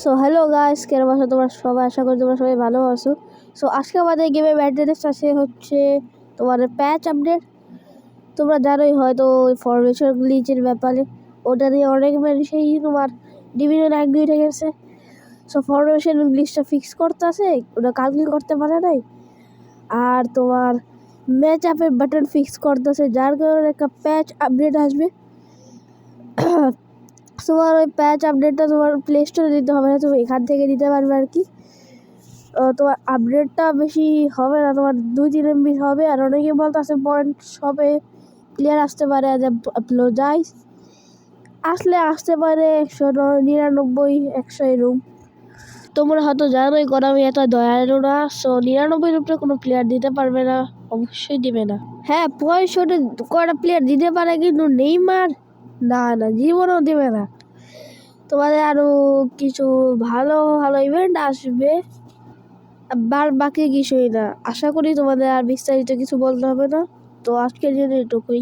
So hello guys কেরম আছো তোমরা সবাই? আশা করি তোমরা সবাই ভালো আছো। সো আজকে আমাদের গেমে ব্যাটারিস আছে, হচ্ছে তোমার প্যাচ আপডেট তোমরা জানোই হয়তো ওই ফরমেশন গ্লিচের ব্যাপারে। ওটা নিয়ে অনেক সেই তোমার ডিভিশন এক দুই গেছে। সো ফরমেশন গ্লিচটা ফিক্স করতে আছে ওটা কালকে করতে পারে নাই। আর তোমার ম্যাচ আপের বাটন ফিক্স করতেছে, যার কারণে একটা প্যাচ আপডেট আসবে। তোমার ওই প্যাচ আপডেটটা তোমার প্লে স্টোরে দিতে হবে না তুমি এখান থেকে দিতে পারবে আর কি। তোমার আপডেটটা বেশি হবে না, তোমার দুই তিন এমবি হবে, আর অনেকে বলতে আছে পয়েন্ট হবে প্লেয়ার আসতে পারে যাইস আসলে আসতে পারে একশো নিরানব্বই, একশো এরম তোমরা হয়তো জানোই আমি এত দয়ালু না সো নিরানব্বই উপরে কোনো প্লেয়ার দিতে পারবে না, অবশ্যই দিবে না। হ্যাঁ পঁয়ষট্টি কটা প্লেয়ার দিতে পারে কিন্তু নেইমার না না, জীবনও দেবে না। তোমাদের আরও কিছু ভালো ভালো ইভেন্ট আসবে, বার বাকি কিছুই না। আশা করি তোমাদের আর বিস্তারিত কিছু বলতে হবে না। তো আজকের জন্য এটুকুই।